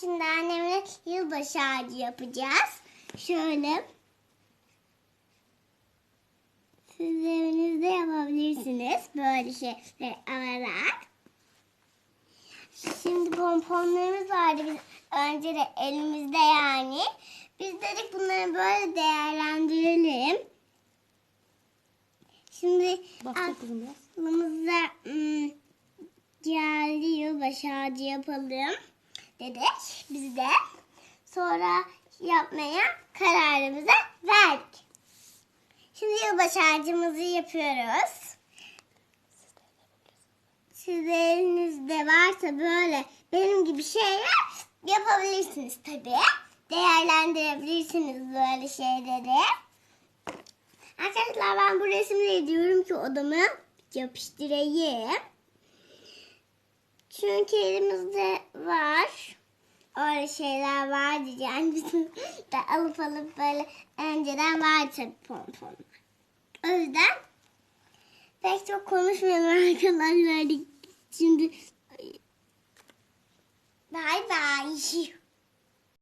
şimdi annemle yılbaşı ağacı yapacağız. Şöyle. Siz evinizde yapabilirsiniz. Böyle şeyler alarak. Şimdi pomponlarımız vardı biz önce de elimizde yani. Biz dedik bunları böyle değerlendirelim. Şimdi biraz. aklımıza geldi yılbaşı ağacı yapalım dedik biz de. Sonra yapmaya kararımızı verdik. Şimdi yılbaşı ağacımızı yapıyoruz. Siz elinizde varsa böyle benim gibi şeyler yapabilirsiniz tabii. Değerlendirebilirsiniz böyle şeyleri. Arkadaşlar ben bu resimleri diyorum ki odamı yapıştırayım. Çünkü elimizde var. Öyle şeyler vardı yani bizim de alıp alıp böyle önceden vardı tabii pomponlar. O yüzden pek çok konuşmuyorum arkadaşlar. Şimdi bay bay.